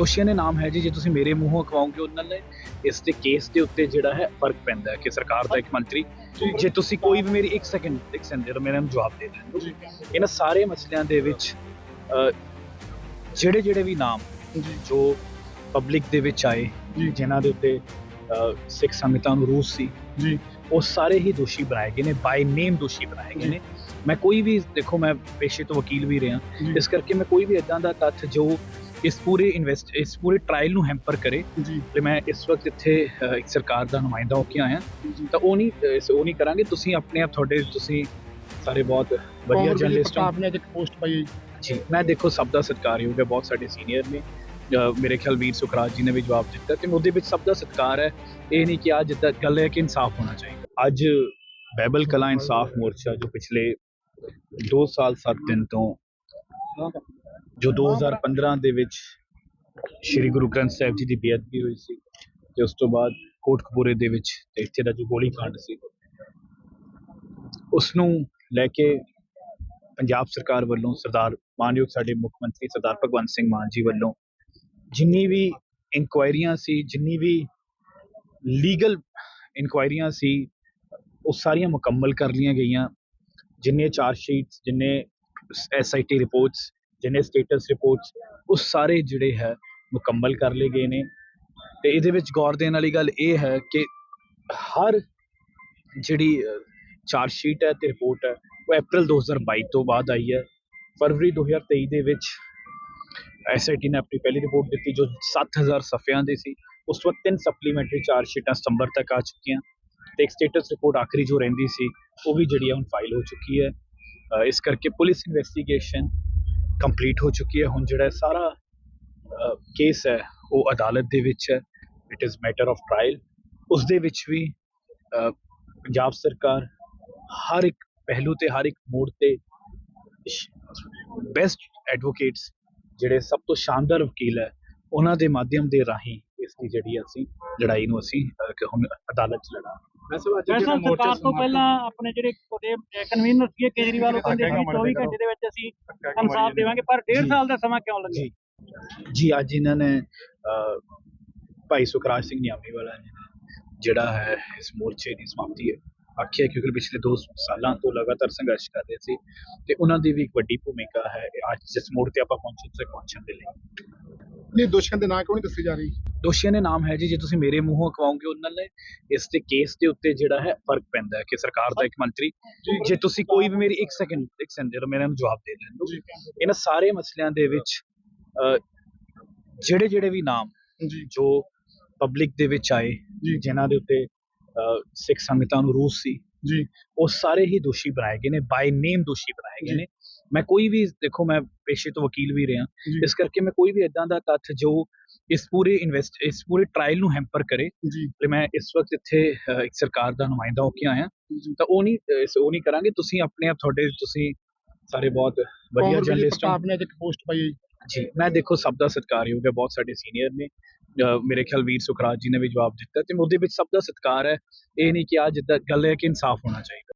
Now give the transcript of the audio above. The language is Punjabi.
ਦੋਸ਼ੀਆਂ ਦੇ ਨਾਮ ਹੈ ਜੀ ਜੇ ਤੁਸੀਂ ਮੇਰੇ ਮੂੰਹੋਂ ਅਖਵਾਓਗੇ ਉਹਨਾਂ ਨੇ ਇਸ ਦੇ ਕੇਸ ਦੇ ਉੱਤੇ ਜਿਹੜਾ ਹੈ ਫ਼ਰਕ ਪੈਂਦਾ ਹੈ ਕਿ ਸਰਕਾਰ ਦਾ ਇੱਕ ਮੰਤਰੀ ਜੇ ਤੁਸੀਂ ਕੋਈ ਵੀ ਮੇਰੀ 1 ਸੈਕਿੰਡ ਇੱਕ ਸੈਕਿੰਡ ਜਿਹੜਾ ਮੈਨੂੰ ਜਵਾਬ ਦੇ ਦੇਣ। ਇਹਨਾਂ ਸਾਰੇ ਮਸਲਿਆਂ ਦੇ ਵਿੱਚ ਜਿਹੜੇ ਜਿਹੜੇ ਵੀ ਨਾਮ ਜੋ ਪਬਲਿਕ ਦੇ ਵਿੱਚ ਆਏ। ਜਿਨ੍ਹਾਂ ਦੇ ਉੱਤੇ ਸਿੱਖ ਸੰਗਤਾਂ ਨੂੰ ਰੂਸ ਸੀ ਜੀ ਉਹ ਸਾਰੇ ਹੀ ਦੋਸ਼ੀ ਬਣਾਏ ਗਏ ਨੇ ਬਾਈ ਨੇਮ ਦੋਸ਼ੀ ਬਣਾਏ ਗਏ। ਨੇ ਮੈਂ ਕੋਈ ਵੀ ਦੇਖੋ ਮੈਂ ਪੇਸ਼ੇ ਤੋਂ ਵਕੀਲ ਵੀ ਰਿਹਾ ਇਸ ਕਰਕੇ ਮੈਂ ਕੋਈ ਵੀ ਇਦਾਂ ਦਾ ਤੱਥ ਜੋ ਇਸ ਪੂਰੇ ਇਨਵੈਸਟ ਇਸ ਪੂਰੇ ਟ੍ਰਾਇਲ ਨੂੰ ਹੈਂਪਰ ਕਰੇ ਜੀ। ਤੇ ਮੈਂ ਇਸ ਵਕਤ ਇੱਥੇ ਇੱਕ ਸਰਕਾਰ ਦਾ ਨੁਮਾਇੰਦਾ ਹੋ ਕੇ ਆਇਆ। ਤਾਂ ਉਹ ਨਹੀਂ ਉਹ ਨਹੀਂ ਕਰਾਂਗੇ। ਤੁਸੀਂ ਆਪਣੇ ਆਪ ਤੁਹਾਡੇ ਤੁਸੀਂ ਸਾਰੇ ਬਹੁਤ ਵਧੀਆ ਜਰਨਲਿਸਟ ਹੋ। ਪ੍ਰਤਾਪ ਨੇ ਅੱਜ ਇੱਕ ਪੋਸਟ ਪਾਈ ਜੀ। ਮੈਂ ਦੇਖੋ ਸਭ ਦਾ ਸਤਿਕਾਰਯੋਗ ਹੈ। ਬਹੁਤ ਸਾਡੇ ਸੀਨੀਅਰ ਨੇ। ਮੇਰੇ ਖਿਆਲ ਵੀਰ ਸੁਖਰਾਜ ਜੀ ਨੇ ਵੀ ਜਵਾਬ ਦਿੱਤਾ ਤੇ ਉਹਦੇ ਵਿੱਚ ਸਭ ਦਾ ਸਤਿਕਾਰ ਹੈ। ਇਹ ਨਹੀਂ ਕਿ ਅੱਜ ਜਿੱਦਾਂ ਗੱਲ ਹੈ ਕਿ ਇਨਸਾਫ ਹੋਣਾ ਚਾਹੀਦਾ। ਅੱਜ ਬਾਈਬਲ ਕਲਾ ਇਨਸਾਫ ਮੋਰਚਾ ਜੋ ਪਿਛਲੇ 2 ਸਾਲ 7 ਦਿਨ ਤੋਂ ਜੋ 2015 ਦੇ ਵਿੱਚ ਸ੍ਰੀ ਗੁਰੂ ਗ੍ਰੰਥ ਸਾਹਿਬ ਜੀ ਦੀ ਬੇਅਦਬੀ ਹੋਈ ਸੀ ਤੇ ਉਸ ਤੋਂ ਬਾਅਦ ਕੋਟਕਪੂਰੇ ਦੇ ਵਿੱਚ ਤੇ ਇੱਥੇ ਦਾ ਜੋ ਗੋਲੀकांड ਸੀ ਉਸ ਨੂੰ ਲੈ ਕੇ ਪੰਜਾਬ ਸਰਕਾਰ ਵੱਲੋਂ ਸਰਦਾਰ ਮਾਨਯੋਗ ਸਾਡੇ ਮੁੱਖ ਮੰਤਰੀ ਸਰਦਾਰ ਭਗਵੰਤ ਸਿੰਘ ਮਾਨ ਜੀ ਵੱਲੋਂ ਜਿੰਨੀ ਵੀ ਇਨਕੁਆਇਰੀਆਂ ਸੀ ਜਿੰਨੀ ਵੀ ਲੀਗਲ ਇਨਕੁਆਇਰੀਆਂ ਸੀ ਉਹ ਸਾਰੀਆਂ ਮੁਕੰਮਲ ਕਰ ਲਈਆਂ ਗਈਆਂ। ਜਿੰਨੇ ਚਾਰਜ ਸ਼ੀਟਸ ਜਿੰਨੇ ਐਸਆਈਟੀ ਰਿਪੋਰਟਸ ਜਿੰਨੇ ਸਟੇਟਸ ਰਿਪੋਰਟਸ ਉਹ ਸਾਰੇ ਜਿਹੜੇ ਹੈ ਮੁਕੰਮਲ ਕਰ ਲਏ ਗਏ ਨੇ। ਤੇ ਇਹਦੇ ਵਿੱਚ ਗੌਰ ਦੇਣ ਵਾਲੀ ਗੱਲ ਇਹ ਹੈ ਕਿ ਹਰ ਜਿਹੜੀ ਚਾਰਜ ਸ਼ੀਟ ਹੈ ਤੇ ਰਿਪੋਰਟ ਹੈ, ਉਹ ਅਪ੍ਰੈਲ 2022 ਤੋਂ ਬਾਅਦ ਆਈ ਹੈ। ਫਰਵਰੀ 2023 ਦੇ ਵਿੱਚ ਐਸਆਈਟੀ ਨੇ ਆਪਣੀ ਪਹਿਲੀ ਰਿਪੋਰਟ ਦਿੱਤੀ ਜੋ 7000 ਸਫ਼ਿਆਂ ਦੀ ਸੀ। ਉਸ ਤੋਂ ਬਾਅਦ ਤਿੰਨ ਸਪਲੀਮੈਂਟਰੀ ਚਾਰਜ ਸ਼ੀਟਾਂ ਸਤੰਬਰ ਤੱਕ ਆ ਚੁੱਕੀਆਂ। ਤੇ ਇੱਕ ਸਟੇਟਸ ਰਿਪੋਰਟ ਆਖਰੀ ਜੋ ਰਹਿੰਦੀ ਸੀ, ਉਹ ਵੀ ਜਿਹੜੀ ਹੈ ਹੁਣ ਫਾਈਲ ਹੋ ਚੁੱਕੀ ਹੈ। ਇਸ ਕਰਕੇ ਪੁਲਿਸ ਇਨਵੈਸਟੀਗੇਸ਼ਨ ਕੰਪਲੀਟ ਹੋ ਚੁੱਕੀ ਹੈ। ਹੁਣ ਜਿਹੜਾ ਸਾਰਾ ਕੇਸ ਹੈ, ਉਹ ਅਦਾਲਤ ਦੇ ਵਿੱਚ ਹੈ। It is matter of trial ਉਸ ਦੇ ਵਿੱਚ ਵੀ ਪੰਜਾਬ ਸਰਕਾਰ ਹਰ ਇੱਕ ਪਹਿਲੂ ਤੇ, ਹਰ ਇੱਕ ਮੋੜ ਤੇ ਬੈਸਟ ਐਡਵੋਕੇਟਸ ਜਿਹੜੇ ਸਭ ਤੋਂ ਸ਼ਾਨਦਾਰ ਵਕੀਲ ਹੈ, ਉਹਨਾਂ ਦੇ ਮਾਧਿਅਮ ਦੇ ਰਾਹੀਂ ਇਸ ਦੀ ਜਿਹੜੀ ਅਸੀਂ ਲੜਾਈ ਨੂੰ ਅਸੀਂ ਹੁਣ ਅਦਾਲਤ 'ਚ ਲੜਾਂਗੇ। ਵੈਸੇ ਸਰਕਾਰ ਤੋਂ ਪਹਿਲਾਂ ਆਪਣੇ ਜਿਹੜੇ ਉਹਦੇ ਕਨਵੀਨਰ ਸੀਗੇ ਕੇਜਰੀਵਾਲ ਉਹ ਕਹਿੰਦੇ ਸੀ 24 ਘੰਟੇ ਦੇ ਵਿੱਚ ਅਸੀਂ ਇਨਸਾਫ ਦੇਵਾਂਗੇ ਪਰ ਡੇਢ ਜੀ। ਸਾਲ ਦਾ ਸਮਾਂ ਕਿਉਂ ਲੱਗਿਆ? ਜੀ। ਜੀ ਅੱਜ ਇਹਨਾਂ ਨੇ ਅ, ਭਾਈ ਸੁਖਰਾਜ ਸਿੰਘ ਨਿਆਮੀ ਵਾਲਾ ਜਿਹੜਾ ਹੈ ਇਸ ਮੋਰਚੇ ਦੀ ਸਮਾਪਤੀ ਹੈ। ਆਖਿਆ ਕਿਉਂਕਿ ਪਿਛਲੇ 2 ਸਾਲਾਂ ਤੋਂ ਲਗਾਤਾਰ ਸੰਘਰਸ਼ ਕਰ ਰਹੇ ਸੀ ਤੇ ਉਹਨਾਂ ਦੀ ਵੀ ਇੱਕ ਵੱਡੀ ਭੂਮਿਕਾ ਹੈ ਅੱਜ ਜਿਸ ਮੋੜ ਤੇ ਆਪਾਂ ਪਹੁੰਚੇ ਤੱਕ ਪਹੁੰਚਣ ਦੇ ਲਈ। ਨਹੀਂ ਦੋਸ਼ੀਆਂ ਦੇ ਨਾਂ ਕਿਉਂ ਨਹੀਂ ਦੱਸੀ ਜਾ ਰਹੀ ਦੋਸ਼ੀਆਂ ਦੇ ਨਾਮ ਹੈ ਜੀ ਜੇ ਤੁਸੀਂ ਮੇਰੇ ਮੂੰਹੋਂ ਅਖਵਾਓਗੇ ਉਹਨਾਂ ਨੇ ਇਸ ਦੇ ਕੇਸ ਦੇ ਉੱਤੇ ਜਿਹੜਾ ਹੈ ਫ਼ਰਕ ਪੈਂਦਾ ਹੈ ਕਿ ਸਰਕਾਰ ਦਾ ਇੱਕ ਮੰਤਰੀ ਜੇ ਤੁਸੀਂ ਕੋਈ ਵੀ ਮੇਰੀ 1 ਸੈਕਿੰਡ ਇੱਕ ਸੈਕਿੰਡ ਜਿਹੜਾ ਮੈਨੂੰ ਜਵਾਬ ਦੇ। ਜੀ ਇਹਨਾਂ ਸਾਰੇ ਮਸਲਿਆਂ ਦੇ ਵਿੱਚ ਜਿਹੜੇ ਜਿਹੜੇ ਵੀ ਨਾਮ ਜੀ ਪਬਲਿਕ ਦੇ ਵਿੱਚ ਆਏ। ਜਿਨ੍ਹਾਂ ਦੇ ਉੱਤੇ ਸਿੱਖ ਸੰਗਤਾਂ ਨੂੰ ਰੂਸ ਸੀ ਜੀ ਉਹ ਸਾਰੇ ਹੀ ਦੋਸ਼ੀ ਬਣਾਏ ਗਏ ਨੇ ਬਾਈ ਨੇਮ ਦੋਸ਼ੀ ਬਣਾਏ ਗਏ। ਨੇ ਮੈਂ ਕੋਈ ਵੀ ਦੇਖੋ ਮੈਂ ਪੇਸ਼ੇ ਤੋਂ ਵਕੀਲ ਵੀ ਰਿਹਾ। ਇਸ ਕਰਕੇ ਮੈਂ ਕੋਈ ਵੀ ਇਦਾਂ ਦਾ ਤੱਥ ਜੋ ਇਸ ਪੂਰੇ ਇਨਵੈਸਟ ਇਸ ਪੂਰੇ ਟ੍ਰਾਇਲ ਨੂੰ ਹੈਂਪਰ ਕਰੇ। ਜੀ। ਤੇ ਮੈਂ ਇਸ ਵਕਤ ਇੱਥੇ ਇੱਕ ਸਰਕਾਰ ਦਾ ਨੁਮਾਇੰਦਾ ਹੋ ਕੇ ਆਇਆ। ਤਾਂ ਉਹ ਨਹੀਂ ਉਹ ਨਹੀਂ ਕਰਾਂਗੇ। ਤੁਸੀਂ ਆਪਣੇ ਆਪ ਤੁਹਾਡੇ ਤੁਸੀਂ ਸਾਰੇ ਬਹੁਤ ਵਧੀਆ ਜਰਨਲਿਸਟ ਹੋ। ਪ੍ਰਤਾਪ ਨੇ ਅੱਜ ਇੱਕ ਪੋਸਟ ਪਾਈ ਜੀ। ਮੈਂ ਦੇਖੋ ਸਭ ਦਾ ਸਤਿਕਾਰਯੋਗ ਹੈ। ਬਹੁਤ ਸਾਡੇ ਸੀਨੀਅਰ ਨੇ। ਮੇਰੇ ਖਿਆਲ ਵੀਰ ਸੁਖਰਾਜ ਜੀ ਨੇ ਵੀ ਜਵਾਬ ਦਿੱਤਾ। ਤੇ ਉਹਦੇ ਵਿੱਚ ਸਭ ਦਾ ਸਤਿਕਾਰ ਹੈ। ਇਹ ਨਹੀਂ ਕਿ ਅੱਜ ਜਿੱਦਾਂ ਗੱਲ ਹੈ ਕਿ ਇਨਸਾਫ ਹੋਣਾ ਚਾਹੀਦਾ।